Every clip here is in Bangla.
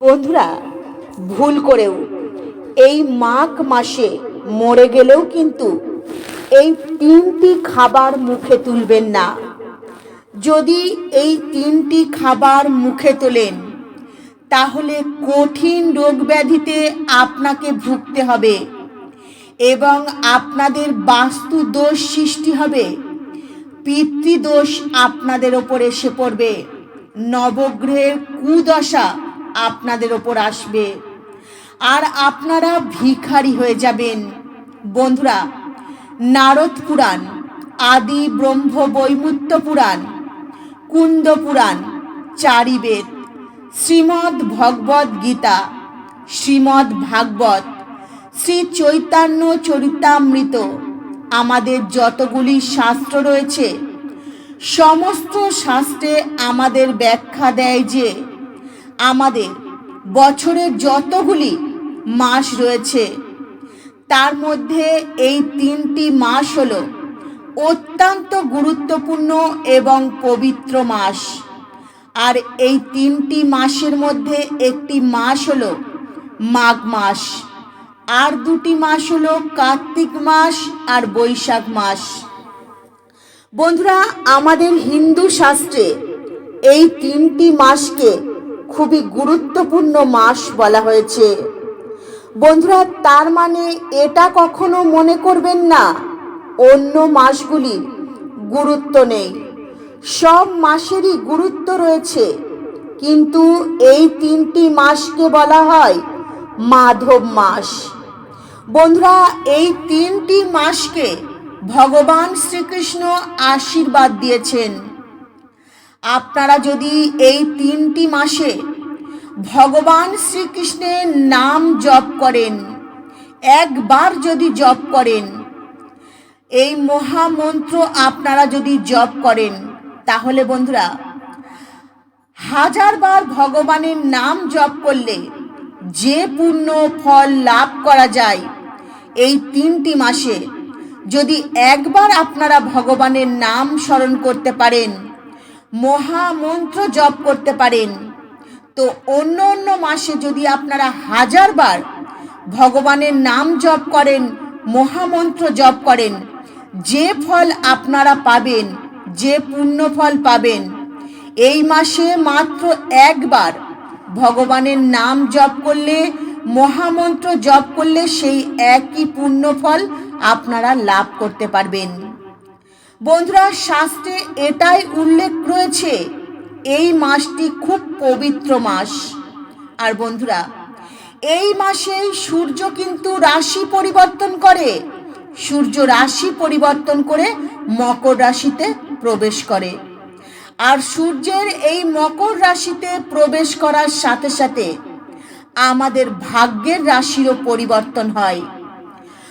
বন্ধুরা, ভুল করেও এই মাঘ মাসে মরে গেলেও কিন্তু এই তিনটি খাবার মুখে তুলবেন না। যদি এই তিনটি খাবার মুখে তোলেন, তাহলে কঠিন রোগ ব্যাধিতে আপনাকে ভুগতে হবে এবং আপনাদের বাস্তু দোষ সৃষ্টি হবে। পিতৃদোষ আপনাদের ওপর এসে পড়বে। নবগ্রহের কুদশা আপনাদের ওপর আসবে। আর আপনারা ভিখারি হয়ে যাবেন। বন্ধুরা, নারদ পুরাণ, আদি ব্রহ্ম বৈমুত্য পুরাণ, কুন্দ পুরাণ, চারিবেদ, শ্রীমদ্ ভগবদ গীতা, শ্রীমদ্ ভাগবত, শ্রী চৈতন্য চরিতামৃত, আমাদের যতগুলি শাস্ত্র রয়েছে, সমস্ত শাস্ত্রে আমাদের ব্যাখ্যা দেয় যে আমাদের বছরের যতগুলি মাস রয়েছে, তার মধ্যে এই তিনটি মাস হল অত্যন্ত গুরুত্বপূর্ণ এবং পবিত্র মাস। আর এই তিনটি মাসের মধ্যে একটি মাস হল মাঘ মাস, আর দুটি মাস হলো কার্তিক মাস আর বৈশাখ মাস। বন্ধুরা, আমাদের হিন্দু শাস্ত্রে এই তিনটি মাসকে খুবই গুরুত্বপূর্ণ মাস বলা হয়েছে। বন্ধুরা, তার মানে এটা কখনো মনে করবেন না, অন্য মাসগুলি গুরুত্ব নেই। সব মাসেরই গুরুত্ব রয়েছে, কিন্তু এই তিনটি মাসকে বলা হয় মাধব মাস। বন্ধুরা, এই তিনটি মাসকে ভগবান শ্রীকৃষ্ণ আশীর্বাদ দিয়েছেন। আপনারা যদি এই তিনটি মাসে ভগবান শ্রীকৃষ্ণের নাম জপ করেন, একবার যদি জপ করেন, এই মহামন্ত্র আপনারা যদি জপ করেন, তাহলে বন্ধুরা হাজারবার ভগবানের নাম জপ করলে যে পূর্ণ ফল লাভ করা যায়, এই তিনটি মাসে যদি একবার আপনারা ভগবানের নাম স্মরণ করতে পারেন মহামন্ত্র জপ করতে পারেন। তো অন্য অন্য মাসে যদি আপনারা হাজারবার ভগবানের নাম জপ করেন, মহামন্ত্র জপ করেন, যে ফল আপনারা পাবেন, যে পুণ্য ফল পাবেন, এই মাসে মাত্র একবার ভগবানের নাম জপ করলে, মহামন্ত্র জপ করলে সেই একই পুণ্য ফল আপনারা লাভ করতে পারবেন। বন্ধুরা, শাস্ত্রে এটাই উল্লেখ রয়েছে, এই মাসটি খুব পবিত্র মাস। আর বন্ধুরা, এই মাসেই সূর্য কিন্তু রাশি পরিবর্তন করে। সূর্য রাশি পরিবর্তন করে মকর রাশিতে প্রবেশ করে। আর সূর্যের এই মকর রাশিতে প্রবেশ করার সাথে সাথে আমাদের ভাগ্যের রাশিরও পরিবর্তন হয়।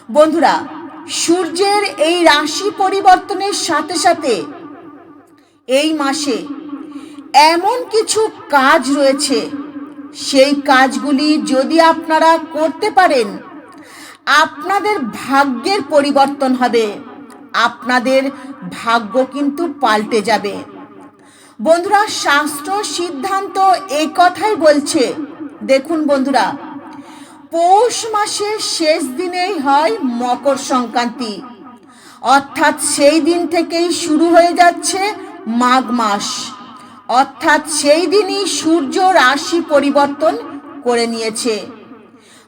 বন্ধুরা সূর্যের এই রাশি পরিবর্তনের সাথে সাথে এই মাসে এমন কিছু কাজ রয়েছে। সেই কাজগুলি যদি আপনারা করতে পারেন, আপনাদের ভাগ্যের পরিবর্তন হবে। আপনাদের ভাগ্য কিন্তু পাল্টে যাবে। বন্ধুরা, শাস্ত্র সিদ্ধান্ত এই কথাই বলছে। দেখুন বন্ধুরা পৌষ মাসের শেষ দিনেই হয় মকর সংক্রান্তি। অর্থাৎ সেই দিন থেকেই শুরু হয়ে যাচ্ছে মাঘ মাস। অর্থাৎ সেই দিনই সূর্য রাশি পরিবর্তন করে নিয়েছে।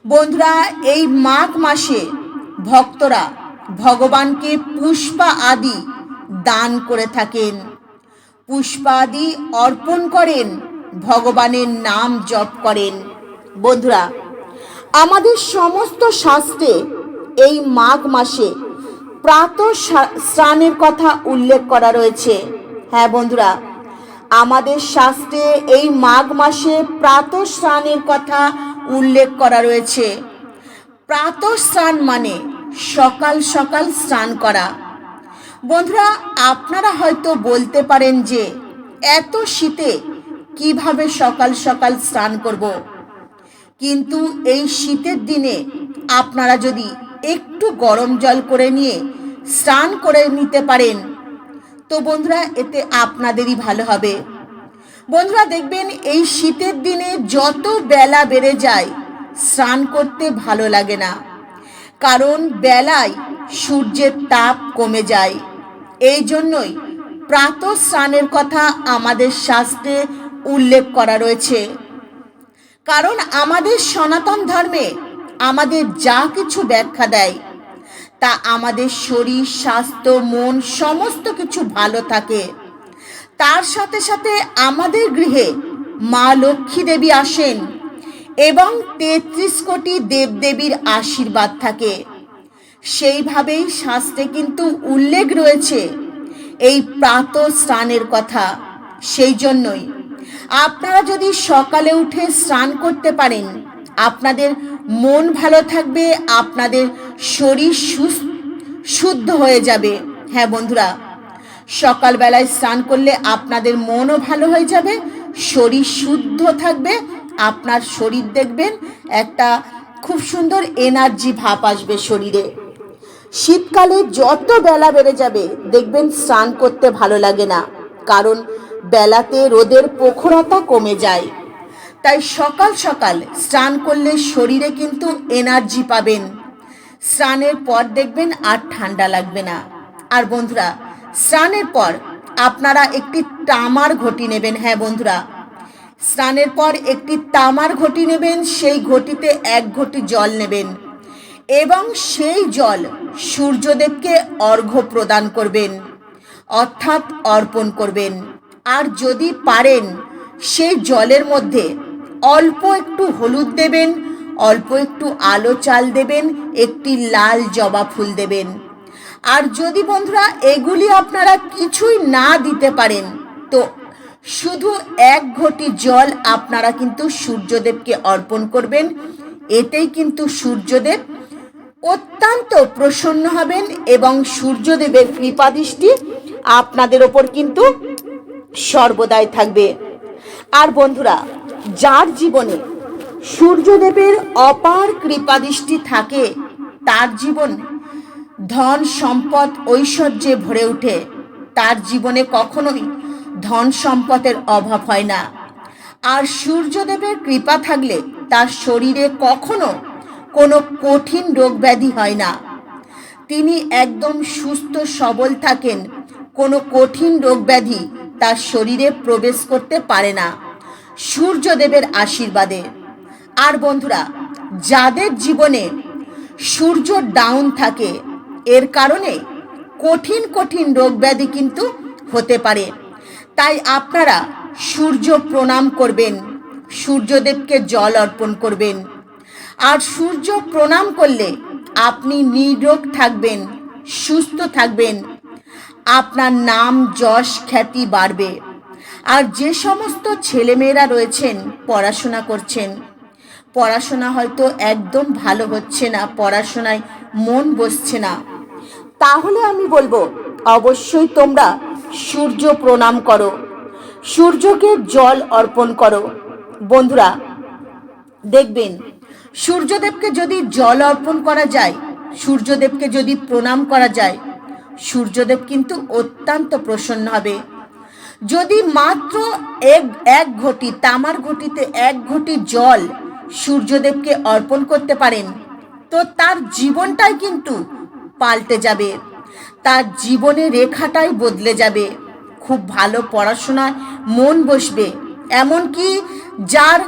বন্ধুরা, এই মাঘ মাসে ভক্তরা ভগবানকে পুষ্পা আদি দান করে থাকেন। পুষ্পাদি অর্পণ করেন, ভগবানের নাম জপ করেন। বন্ধুরা আমাদের সমস্ত শাস্ত্রে এই মাঘ মাসে প্রাত স্নানের কথা উল্লেখ করা রয়েছে। হ্যাঁ বন্ধুরা, আমাদের শাস্ত্রে এই মাঘ মাসে প্রাত স্নানের কথা উল্লেখ করা রয়েছে। প্রাত স্নান মানে সকাল সকাল স্নান করা। বন্ধুরা, আপনারা হয়তো বলতে পারেন যে, এত শীতে কীভাবে সকাল সকাল স্নান করব। কিন্তু এই শীতের দিনে আপনারা যদি একটু গরম জল করে নিয়ে স্নান করে নিতে পারেন, তো বন্ধুরা, এতে আপনাদেরই ভালো হবে। বন্ধুরা, দেখবেন এই শীতের দিনে যত বেলা বেড়ে যায়, স্নান করতে ভালো লাগে না। কারণ বেলায় সূর্যের তাপ কমে যায়। এই জন্যই প্রাত স্নানের কথা আমাদের শাস্ত্রে উল্লেখ করা রয়েছে। কারণ আমাদের সনাতন ধর্মে আমাদের যা কিছু ব্যাখ্যা দেয়, তা আমাদের শরীর, স্বাস্থ্য, মন সমস্ত কিছু ভালো থাকে। তার সাথে সাথে আমাদের গৃহে মা লক্ষ্মী দেবী আসেন এবং তেত্রিশ কোটি দেবদেবীর আশীর্বাদ থাকে। সেইভাবেই শাস্ত্রে কিন্তু উল্লেখ রয়েছে এই প্রাত স্নানের কথা। সেই জন্যই আপনারা যদি সকালে উঠে স্নান করতে পারেন, আপনাদের মন ভালো থাকবে, আপনাদের শরীর শুদ্ধ হয়ে যাবে। হ্যাঁ বন্ধুরা, সকালবেলায় স্নান করলে আপনাদের মনও ভালো হয়ে যাবে, শরীর শুদ্ধ থাকবে, আপনার শরীর দেখবেন একটা খুব সুন্দর এনার্জি ভাব আসবে শরীরে। শীতকালে যত বেলা বেড়ে যাবে, দেখবেন স্নান করতে ভালো লাগে না। কারণ বেলাতে রোদের প্রখরতা কমে যায়। তাই সকাল সকাল স্নান করলে শরীরে কিন্তু এনার্জি পাবেন। স্নানের পর দেখবেন আর ঠান্ডা লাগবে না। আর বন্ধুরা, স্নানের পর আপনারা একটি তামার ঘটি নেবেন। হ্যাঁ বন্ধুরা, স্নানের পর একটি তামার ঘটি নেবেন, সেই ঘটিতে এক ঘটি জল নেবেন এবং সেই জল সূর্যদেবকে অর্ঘ্য প্রদান করবেন, অর্থাৎ অর্পণ করবেন। আর যদি পারেন, সে জলের মধ্যে অল্প একটু হলুদ দেবেন, অল্প একটু আলো চাল দেবেন, একটি লাল জবা ফুল দেবেন। আর যদি বন্ধুরা এগুলি আপনারা কিছুই না দিতে পারেন, তো শুধু এক ঘটি জল আপনারা কিন্তু সূর্যদেবকে অর্পণ করবেন। এতেই কিন্তু সূর্যদেব অত্যন্ত প্রসন্ন হবেন এবং সূর্যদেবের কৃপাদৃষ্টি আপনাদের ওপর কিন্তু সর্বদাই থাকবে। আর বন্ধুরা, যার জীবনে সূর্যদেবের অপার কৃপাদৃষ্টি থাকে, তার জীবন ধন, সম্পদ, ঐশ্বর্যে ভরে ওঠে। তার জীবনে কখনোই ধন, সম্পদের অভাব হয় না। আর সূর্যদেবের কৃপা থাকলে তার শরীরে কখনো কোনো কঠিন রোগ ব্যাধি হয় না। তিনি একদম সুস্থ, সবল থাকেন, কোনো কঠিন রোগ ব্যাধি তার শরীরে প্রবেশ করতে পারে না। সূর্যদেবের আশীর্বাদে। আর বন্ধুরা, যাদের জীবনে সূর্য ডাউন থাকে, এর কারণে কঠিন কঠিন রোগ ব্যাধি কিন্তু হতে পারে। তাই আপনারা সূর্য প্রণাম করবেন, সূর্যদেবকে জল অর্পণ করবেন। আর সূর্য প্রণাম করলে আপনি নিরোগ থাকবেন, সুস্থ থাকবেন আপনার নাম যশ খ্যাতি বাড়বে। আর যে সমস্ত ছেলেমেয়েরা রয়েছেন, পড়াশোনা করছেন, পড়াশোনা হয়তো একদম ভালো হচ্ছে না, পড়াশোনায় মন বসছে না। তাহলে আমি বলব, অবশ্যই তোমরা সূর্য প্রণাম করো, সূর্যকে জল অর্পণ করো। বন্ধুরা, দেখবেন, সূর্যদেবকে যদি জল অর্পণ করা যায়, সূর্যদেবকে যদি প্রণাম করা যায় সূর্যদেব কিন্তু অত্যন্ত প্রসন্ন হবে। যদি মাত্র এক এক ঘটি, তামার ঘটিতে এক ঘটি জল সূর্যদেবকে অর্পণ করতে পারেন, তো তার জীবনটাই কিন্তু পাল্টে যাবে। তার জীবনের রেখাটাই বদলে যাবে। খুব ভালো পড়াশোনায় মন বসবে। এমনকি যার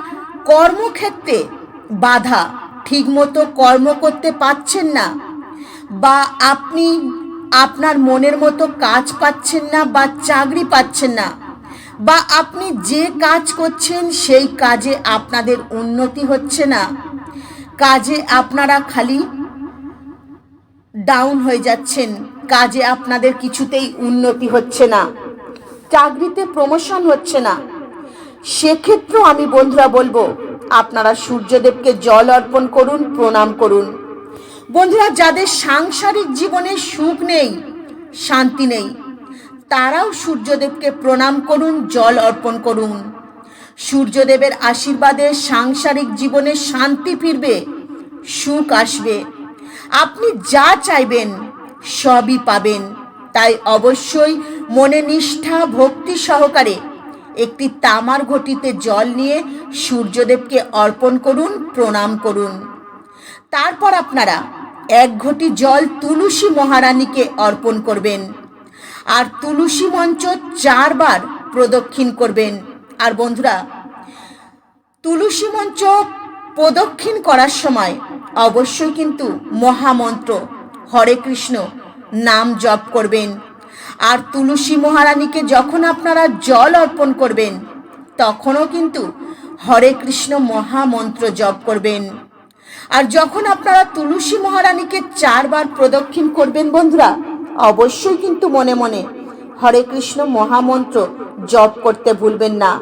কর্মক্ষেত্রে বাধা, ঠিকমতো কর্ম করতে পাচ্ছেন না, বা আপনি আপনার মনের মতো কাজ পাচ্ছেন না বা চাকরি পাচ্ছেন না, বা আপনি যে কাজ করছেন সেই কাজে আপনাদের উন্নতি হচ্ছে না। কাজে আপনারা খালি ডাউন হয়ে যাচ্ছেন, কাজে আপনাদের কিছুতেই উন্নতি হচ্ছে না, চাকরিতে প্রমোশন হচ্ছে না। সেক্ষেত্রেও আমি বন্ধুরা বলব, আপনারা সূর্যদেবকে জল অর্পণ করুন, প্রণাম করুন। বন্ধুরা, যাদের সাংসারিক জীবনে সুখ নেই, শান্তি নেই, তারাও সূর্যদেবকে প্রণাম করুন, জল অর্পণ করুন। সূর্যদেবের আশীর্বাদে সাংসারিক জীবনে শান্তি ফিরবে, সুখ আসবে। আপনি যা চাইবেন, সবই পাবেন। তাই অবশ্যই মনে নিষ্ঠা, ভক্তি সহকারে একটি তামার ঘটিতে জল নিয়ে সূর্যদেবকে অর্পণ করুন, প্রণাম করুন। তারপর আপনারা এক ঘটি জল তুলসী মহারানীকে অর্পণ করবেন। আর তুলসী মঞ্চ চারবার প্রদক্ষিণ করবেন। আর বন্ধুরা, তুলসী মঞ্চ প্রদক্ষিণ করার সময় অবশ্যই কিন্তু মহামন্ত্র হরে কৃষ্ণ নাম জপ করবেন। আর তুলসী মহারানীকে যখন আপনারা জল অর্পণ করবেন, তখনও কিন্তু হরে কৃষ্ণ মহামন্ত্র জপ করবেন। আর যখন আপনারা তুলসী মহারানীকে চারবার প্রদক্ষিণ করবেন বন্ধুরা, অবশ্যই কিন্তু মনে মনে হরে কৃষ্ণ মহামন্ত্র জপ করতে ভুলবেন না।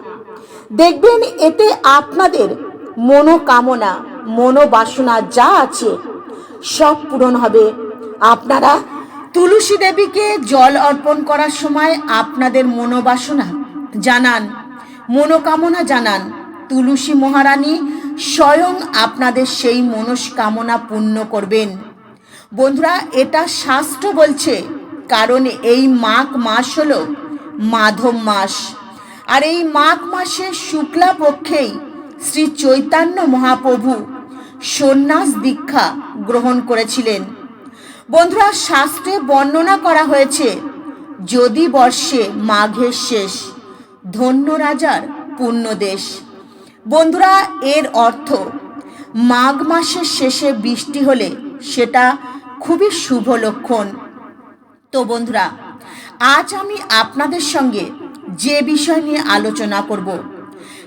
দেখবেন এতে আপনাদের মনোকামনা, মনোবাসনা যা আছে সব পূরণ হবে। আপনারা তুলসী দেবীকে জল অর্পণ করার সময় আপনাদের মনোবাসনা জানান, মনোকামনা জানান। তুলসী মহারানী স্বয়ং আপনাদের সেই মনস্কামনা পূর্ণ করবেন। বন্ধুরা, এটা শাস্ত্র বলছে, কারণ এই মাঘ মাস হলো মাধব মাস। আর এই মাঘ মাসে শুক্লা পক্ষেই শ্রী চৈতন্য মহাপ্রভু সন্ন্যাস দীক্ষা গ্রহণ করেছিলেন। বন্ধুরা, শাস্ত্রে বর্ণনা করা হয়েছে, যদি বর্ষে মাঘের শেষ, ধন্য রাজার পুণ্যদেশ বন্ধুরা, এর অর্থ, মাঘ মাসের শেষে বৃষ্টি হলে সেটা খুবই শুভ লক্ষণ। তো বন্ধুরা, আজ আমি আপনাদের সঙ্গে যে বিষয় নিয়ে আলোচনা করব,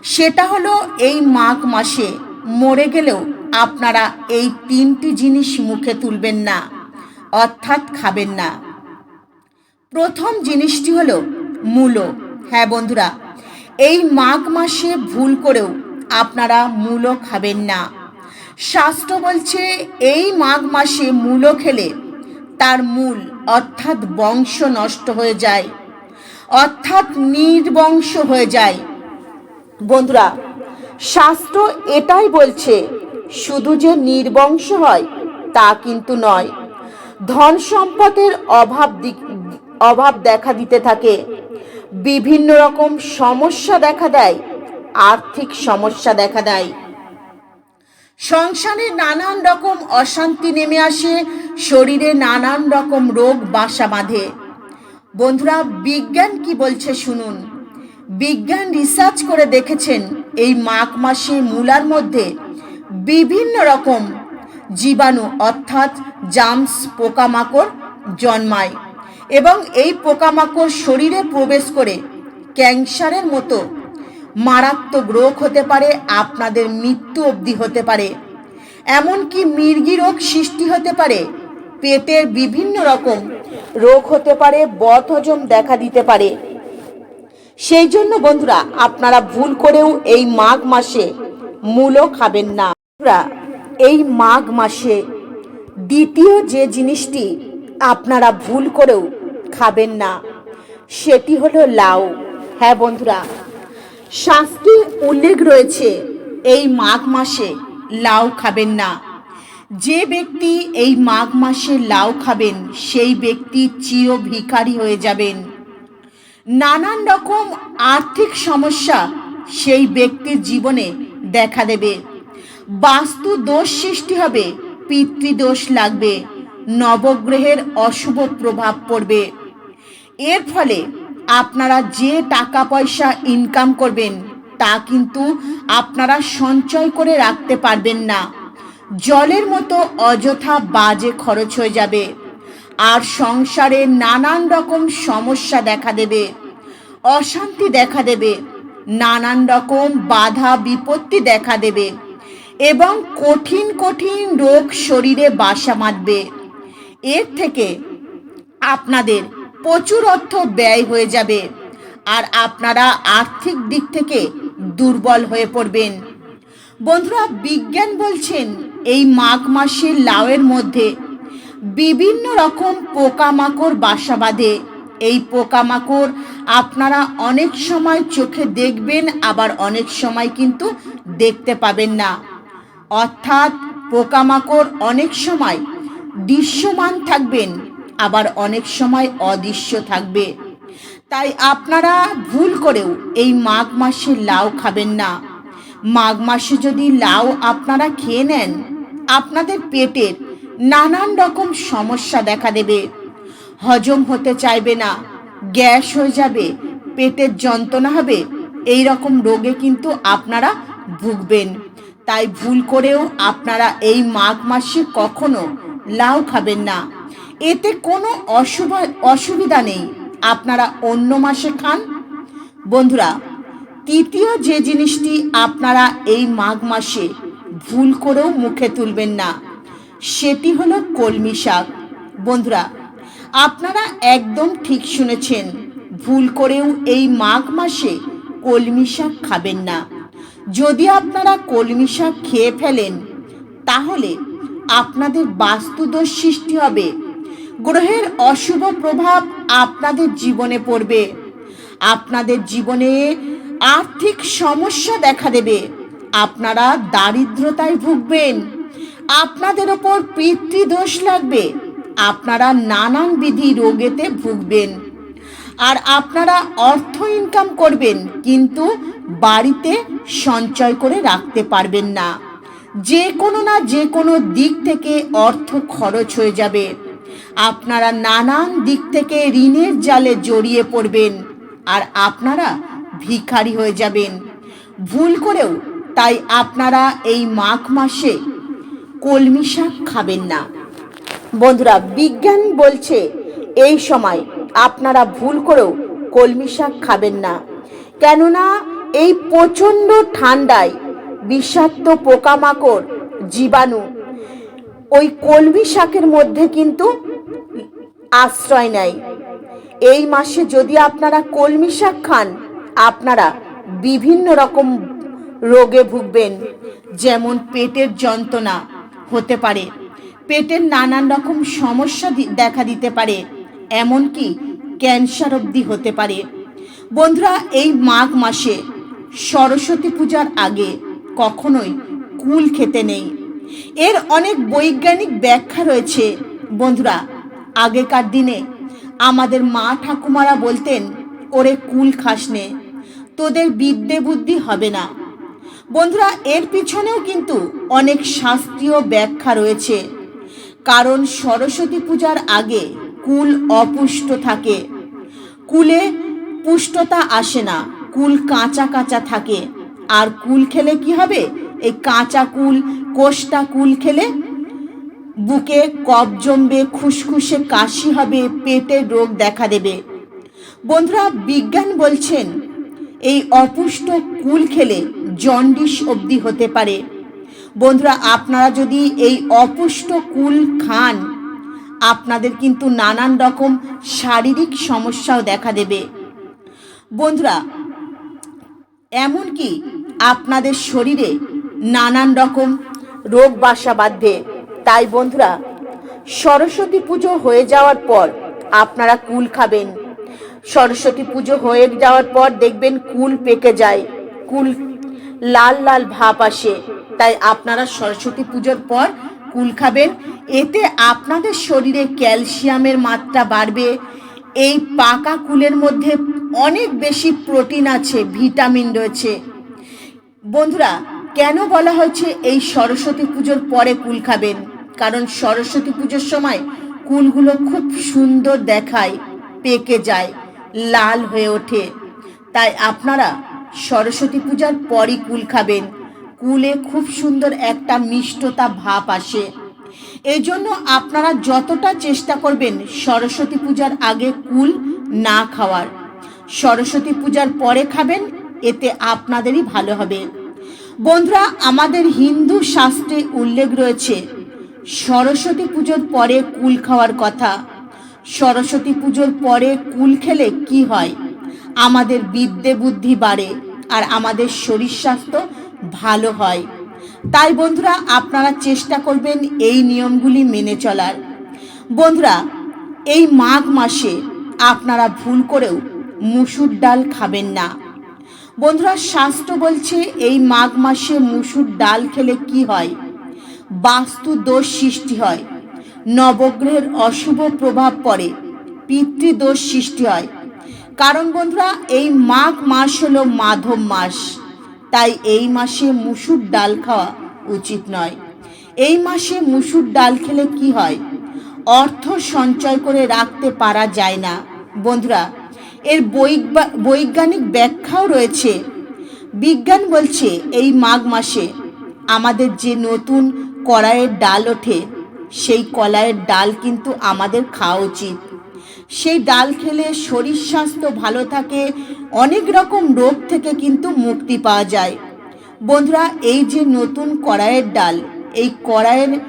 সেটা হলো এই মাঘ মাসে মরে গেলেও আপনারা এই তিনটি জিনিস মুখে তুলবেন না, অর্থাৎ খাবেন না। প্রথম জিনিসটি হলো মূলো। হ্যাঁ বন্ধুরা, এই মাঘ মাসে ভুল করেও আপনারা মূলো খাবেন না। শাস্ত্র বলছে, এই মাঘ মাসে মূলো খেলে তার মূল, অর্থাৎ বংশ নষ্ট হয়ে যায়। অর্থাৎ নির্বংশ হয়ে যায়। বন্ধুরা শাস্ত্র এটাই বলছে, শুধু যে নির্বংশ হয়, তা কিন্তু নয়। ধন সম্পদের অভাব অভাব দেখা দিতে থাকে। বিভিন্ন রকম সমস্যা দেখা দেয়। আর্থিক সমস্যা দেখা দেয়। সংসারে নানান রকম অশান্তি নেমে আসে, শরীরে নানান রকম রোগ বাসা বাঁধে। বন্ধুরা, বিজ্ঞান কি বলছে শুনুন। বিজ্ঞান রিসার্চ করে দেখেছেন, এই মাঘ মাসে মূলার মধ্যে বিভিন্ন রকম জীবাণু, অর্থাৎ জামস পোকামাকড় জন্মায় এবং এই পোকামাকড় শরীরে প্রবেশ করে ক্যান্সারের মতো মারাত্মক রোগ হতে পারে, আপনাদের মৃত্যু অবধি হতে পারে। এমনকি মির্গি রোগ সৃষ্টি হতে পারে। পেটের বিভিন্ন রকম রোগ হতে পারে বদহজম দেখা দিতে পারে। সেই জন্য বন্ধুরা, আপনারা ভুল করেও এই মাঘ মাসে মূলো খাবেন না। এই মাঘ মাসে দ্বিতীয় যে জিনিসটি আপনারা ভুল করেও খাবেন না, সেটি হলো লাউ। হ্যাঁ বন্ধুরা শাস্ত্রে উল্লেখ রয়েছে। এই মাঘ মাসে লাউ খাবেন না। যে ব্যক্তি এই মাঘ মাসে লাউ খাবেন, সেই ব্যক্তি চির ভিখারি হয়ে যাবেন। নানান রকম আর্থিক সমস্যা সেই ব্যক্তির জীবনে দেখা দেবে। বাস্তু দোষ সৃষ্টি হবে, পিতৃদোষ লাগবে, নবগ্রহের অশুভ প্রভাব পড়বে। এর ফলে আপনারা যে টাকা পয়সা ইনকাম করবেন, তা কিন্তু আপনারা সঞ্চয় করে রাখতে পারবেন না। জলের মতো অযথা বাজে খরচ হয়ে যাবে। আর সংসারে নানান রকম সমস্যা দেখা দেবে, অশান্তি দেখা দেবে, নানান রকম বাধা বিপত্তি দেখা দেবে এবং কঠিন কঠিন রোগ শরীরে বাসা বাঁধবে এর থেকে আপনাদের প্রচুর অর্থ ব্যয় হয়ে যাবে। আর আপনারা আর্থিক দিক থেকে দুর্বল হয়ে পড়বেন। বন্ধুরা, বিজ্ঞান বলছেন এই মাঘ মাসে লাউয়ের মধ্যে বিভিন্ন রকম পোকামাকড় বাসা বাঁধে। এই পোকামাকড় আপনারা অনেক সময় চোখে দেখবেন, আবার অনেক সময় কিন্তু দেখতে পাবেন না। অর্থাৎ পোকামাকড় অনেক সময় দৃশ্যমান থাকবেন। আবার অনেক সময় অদৃশ্য থাকবে। তাই আপনারা ভুল করেও এই মাঘ মাসে লাউ খাবেন না। মাঘ মাসে যদি লাউ আপনারা খেয়ে নেন, আপনাদের পেটের নানান রকম সমস্যা দেখা দেবে। হজম হতে চাইবে না, গ্যাস হয়ে যাবে, পেটের যন্ত্রণা হবে, এই রকম রোগে কিন্তু আপনারা ভুগবেন। তাই ভুল করেও আপনারা এই মাঘ মাসে কখনো লাউ খাবেন না। এতে কোনো অসুবিধা অসুবিধা নেই। আপনারা অন্য মাসে খান। বন্ধুরা, তৃতীয় যে জিনিসটি আপনারা এই মাঘ মাসে ভুল করেও মুখে তুলবেন না, সেটি হলো কলমি শাক। বন্ধুরা, আপনারা একদম ঠিক শুনেছেন, ভুল করেও এই মাঘ মাসে কলমি শাক খাবেন না। যদি আপনারা কলমি শাক খেয়ে ফেলেন, তাহলে আপনাদের বাস্তুদোষ সৃষ্টি হবে। গ্রহের অশুভ প্রভাব আপনাদের জীবনে পড়বে। আপনাদের জীবনে আর্থিক সমস্যা দেখা দেবে। আপনারা দারিদ্রতায় ভুগবেন। আপনাদের ওপর পিতৃদোষ লাগবে। আপনারা নানান বিধি রোগেতে ভুগবেন। আর আপনারা অর্থ ইনকাম করবেন, কিন্তু বাড়িতে সঞ্চয় করে রাখতে পারবেন না। যে কোনো না যে কোনো দিক থেকে অর্থ খরচ হয়ে যাবে। আপনারা নানান দিক থেকে ঋণের জালে জড়িয়ে পড়বেন আর আপনারা ভিখারি হয়ে যাবেন। ভুল করেও তাই আপনারা এই মাঘ মাসে কলমি শাক খাবেন না। বন্ধুরা, বিজ্ঞান বলছে এই সময় আপনারা ভুল করেও কলমি শাক খাবেন না। কেননা এই প্রচণ্ড ঠান্ডায় বিষাক্ত পোকামাকড়, জীবাণু ওই কলমি শাকের মধ্যে কিন্তু আশ্রয় নেয়। এই মাসে যদি আপনারা কলমি শাক খান, আপনারা বিভিন্ন রকম রোগে ভুগবেন, যেমন পেটের যন্ত্রণা হতে পারে, পেটের নানান রকম সমস্যা দেখা দিতে পারে, এমনকি ক্যান্সার অবধি হতে পারে। বন্ধুরা, এই মাঘ মাসে সরস্বতী পূজার আগে কখনোই কুল খেতে নেই। এর অনেক বৈজ্ঞানিক ব্যাখ্যা রয়েছে। বন্ধুরা, আগেকার দিনে আমাদের মা ঠাকুমারা বলতেন, ওরে কুল খাস নে, তোদের বিদ্যে বুদ্ধি হবে না। বন্ধুরা, এর পিছনেও কিন্তু অনেক শাস্ত্রীয় ব্যাখ্যা রয়েছে। কারণ সরস্বতী পূজার আগে কুল অপুষ্ট থাকে। কুলে পুষ্টতা আসে না, কুল কাঁচা কাঁচা থাকে। আর কুল খেলে কি হবে? এই কাঁচা কুল, কোষ্টা কুল খেলে বুকে কফ জমবে, খুসখুসে কাশি হবে পেটের রোগ দেখা দেবে। বন্ধুরা, বিজ্ঞান বলছেন এই অপুষ্ট কুল খেলে জন্ডিস অবধি হতে পারে। বন্ধুরা, আপনারা যদি এই অপুষ্ট কুল খান, আপনাদের কিন্তু নানান রকম শারীরিক সমস্যাও দেখা দেবে। বন্ধুরা, এমনকি আপনাদের শরীরে নানান রকম রোগ বাসা বাঁধবে। তাই বন্ধুরা, সরস্বতী পুজো হয়ে যাওয়ার পর আপনারা কুল খাবেন। সরস্বতী পুজো হয়ে যাওয়ার পর দেখবেন কুল পেকে যায়, কুল লাল লাল ভাব আসে। তাই আপনারা সরস্বতী পুজোর পর কুল খাবেন। এতে আপনাদের শরীরে ক্যালসিয়ামের মাত্রা বাড়বে। এই পাকা কুলের মধ্যে অনেক বেশি প্রোটিন আছে, ভিটামিন রয়েছে। বন্ধুরা কেন বলা হয়েছে এই সরস্বতী পুজোর পরে কুল খাবেন? কারণ সরস্বতী পুজোর সময় কুলগুলো খুব সুন্দর দেখায়, পেকে যায়, লাল হয়ে ওঠে। তাই আপনারা সরস্বতী পূজার পরই কুল খাবেন। কুলে খুব সুন্দর একটা মিষ্টতা ভাব আসে। এই জন্য আপনারা যতটা চেষ্টা করবেন সরস্বতী পূজার আগে কুল না খাওয়ার। সরস্বতী পূজার পরে খাবেন, এতে আপনাদেরই ভালো হবে। বন্ধুরা, আমাদের হিন্দু শাস্ত্রে উল্লেখ রয়েছে, সরস্বতী পুজোর পরে কুল খাওয়ার কথা। সরস্বতী পুজোর পরে কুল খেলে কি হয়? আমাদের বিদ্যে বুদ্ধি বাড়ে আর আমাদের শরীর স্বাস্থ্য ভালো হয়। তাই বন্ধুরা, আপনারা চেষ্টা করবেন এই নিয়মগুলি মেনে চলার। বন্ধুরা, এই মাঘ মাসে আপনারা ভুল করেও মুসুর ডাল খাবেন না। বন্ধুরা, শাস্ত্র বলছে, এই মাঘ মাসে মুসুর ডাল খেলে কি হয়? বাস্তু দোষ সৃষ্টি হয়। নবগ্রহের অশুভ প্রভাব পড়ে পিতৃদোষ সৃষ্টি হয়। কারণ বন্ধুরা, এই মাঘ মাস হলো মাধব মাস। তাই এই মাসে মুসুর ডাল খাওয়া উচিত নয়। এই মাসে মুসুর ডাল খেলে কি হয়? অর্থ সঞ্চয় করে রাখতে পারা যায় না। বন্ধুরা এর বৈজ্ঞা- বৈজ্ঞানিক ব্যাখ্যাও রয়েছে। বিজ্ঞান বলছে, এই মাঘ মাসে আমাদের যে নতুন কড়াইয়ের ডাল ওঠে, সেই কলাইয়ের ডাল কিন্তু আমাদের খাওয়া উচিত। সেই ডাল খেলে শরীর স্বাস্থ্য ভালো থাকে, অনেক রকম রোগ থেকে কিন্তু মুক্তি পাওয়া যায়। বন্ধুরা, এই যে নতুন কড়াইয়ের ডাল, এই কড়াইয়ের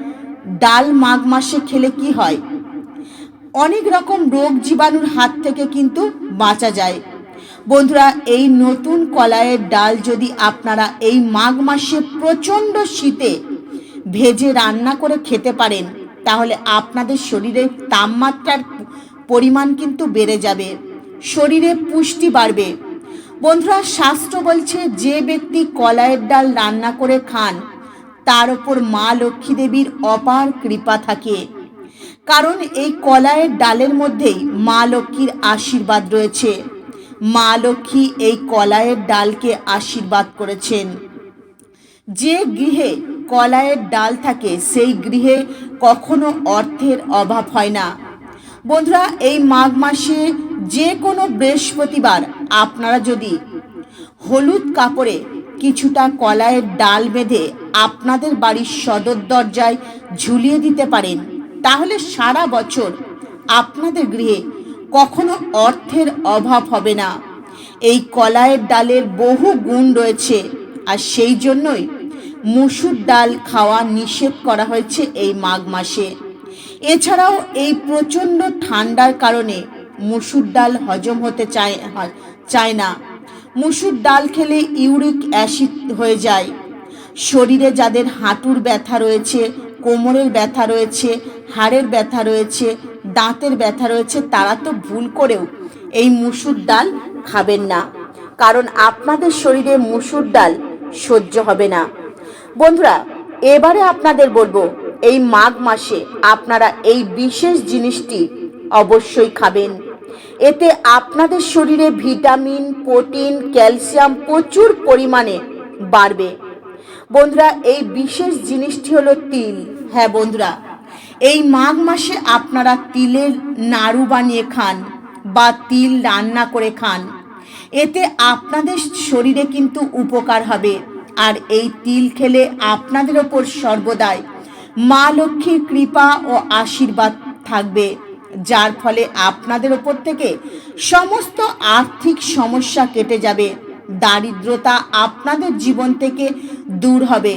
ডাল মাঘ মাসে খেলে কি হয়? অনেক রকম রোগ জীবাণুর হাত থেকে কিন্তু বাঁচা যায়। বন্ধুরা, এই নতুন কলাইয়ের ডাল যদি আপনারা এই মাঘ মাসে প্রচণ্ড শীতে ভেজে রান্না করে খেতে পারেন, তাহলে আপনাদের শরীরের তাপমাত্রার পরিমাণ কিন্তু বেড়ে যাবে, শরীরে পুষ্টি বাড়বে। বন্ধুরা, শাস্ত্র বলছে, যে ব্যক্তি কলাইয়ের ডাল রান্না করে খান, তার ওপর মা লক্ষ্মী দেবীর অপার কৃপা থাকে। কারণ এই কলাইয়ের ডালের মধ্যেই মা লক্ষ্মীর আশীর্বাদ রয়েছে। মা লক্ষ্মী এই কলাইয়ের ডালকে আশীর্বাদ করেছেন। যে গৃহে কলাইয়ের ডাল থাকে, সেই গৃহে কখনো অর্থের অভাব হয় না। বন্ধুরা, এই মাঘ মাসে যে কোনো বৃহস্পতিবার আপনারা যদি হলুদ কাপড়ে কিছুটা কলাইয়ের ডাল বেঁধে আপনাদের বাড়ির সদর দরজায় ঝুলিয়ে দিতে পারেন তাহলে সারা বছর আপনাদের গৃহে কখনো অর্থের অভাব হবে না। এই কলাইয়ের ডালের বহু গুণ রয়েছে আর সেই জন্যই মুসুর ডাল খাওয়া নিষেধ করা হয়েছে এই মাঘ মাসে। এছাড়াও এই প্রচণ্ড ঠান্ডার কারণে মুসুর ডাল হজম হতে চায় চায় না। মুসুর ডাল খেলে ইউরিক অ্যাসিড হয়ে যায়। শরীরে যাদের হাঁটুর ব্যথা রয়েছে, কোমরের ব্যথা রয়েছে হাড়ের ব্যথা রয়েছে, দাঁতের ব্যথা রয়েছে, তারা তো ভুল করেও এই মুসুর ডাল খাবেন না। কারণ আপনাদের শরীরে মুসুর ডাল সহ্য হবে না। বন্ধুরা, এবারে আপনাদের বলব, এই মাঘ মাসে আপনারা এই বিশেষ জিনিসটি অবশ্যই খাবেন। এতে আপনাদের শরীরে ভিটামিন, প্রোটিন, ক্যালসিয়াম প্রচুর পরিমাণে বাড়বে। বন্ধুরা, এই বিশেষ জিনিসটি হলো তিল। হ্যাঁ বন্ধুরা এই মাঘ মাসে আপনারা তিলের নাড়ু বানিয়ে খান বা তিল রান্না করে খান। এতে আপনাদের শরীরে কিন্তু উপকার হবে। আর এই তিল খেলে আপনাদের ওপর সর্বদাই মা লক্ষ্মীর কৃপা ও আশীর্বাদ থাকবে, যার ফলে আপনাদের ওপর থেকে সমস্ত আর্থিক সমস্যা কেটে যাবে, দারিদ্রতা আপনাদের জীবন থেকে দূর হবে,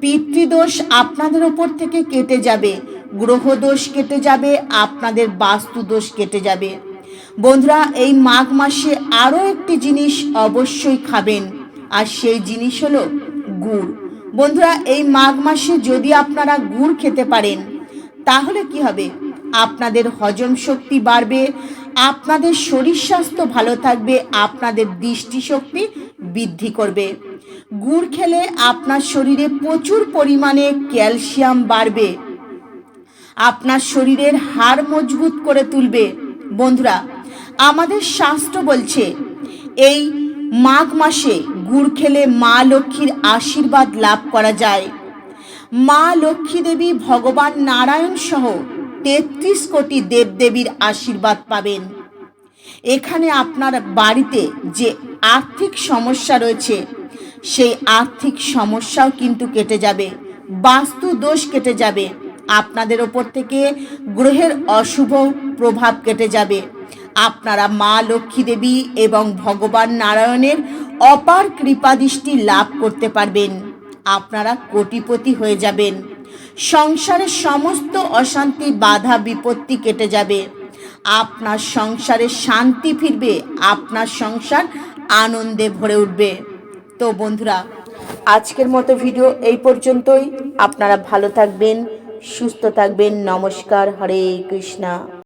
পিতৃদোষ আপনাদের ওপর থেকে কেটে যাবে গ্রহদোষ কেটে যাবে, আপনাদের বাস্তুদোষ কেটে যাবে। বন্ধুরা, এই মাঘ মাসে আরও একটি জিনিস অবশ্যই খাবেন, আর সেই জিনিস হলো গুড়। বন্ধুরা, এই মাঘ মাসে যদি আপনারা গুড় খেতে পারেন, তাহলে কি হবে? আপনাদের হজম শক্তি বাড়বে, আপনাদের শরীর স্বাস্থ্য ভালো থাকবে, আপনাদের দৃষ্টিশক্তি বৃদ্ধি করবে। গুড় খেলে আপনার শরীরে প্রচুর পরিমাণে ক্যালসিয়াম বাড়বে আপনার শরীরের হাড় মজবুত করে তুলবে। বন্ধুরা, আমাদের শাস্ত্র বলছে, এই মাঘ মাসে গুড় খেলে মা লক্ষ্মীর আশীর্বাদ লাভ করা যায়। মা লক্ষ্মী দেবী ভগবান নারায়ণ সহ তেত্রিশ কোটি দেবদেবীর আশীর্বাদ পাবেন। এখানে আপনার বাড়িতে যে আর্থিক সমস্যা রয়েছে, সেই আর্থিক সমস্যাও কিন্তু কেটে যাবে বাস্তু দোষ কেটে যাবে। আপনাদের ওপর থেকে গ্রহের অশুভ প্রভাব কেটে যাবে। আপনারা মা লক্ষ্মী দেবী এবং ভগবান নারায়ণের অপার কৃপাদৃষ্টি লাভ করতে পারবেন। আপনারা কোটিপতি হয়ে যাবেন। সংসারের সমস্ত অশান্তি, বাধা, বিপত্তি কেটে যাবে। আপনার সংসারে শান্তি ফিরবে, আপনার সংসার আনন্দে ভরে উঠবে। তো বন্ধুরা, আজকের মতো ভিডিও এই পর্যন্তই। আপনারা ভালো থাকবেন। সুস্থ থাকবেন। নমস্কার হরে কৃষ্ণা।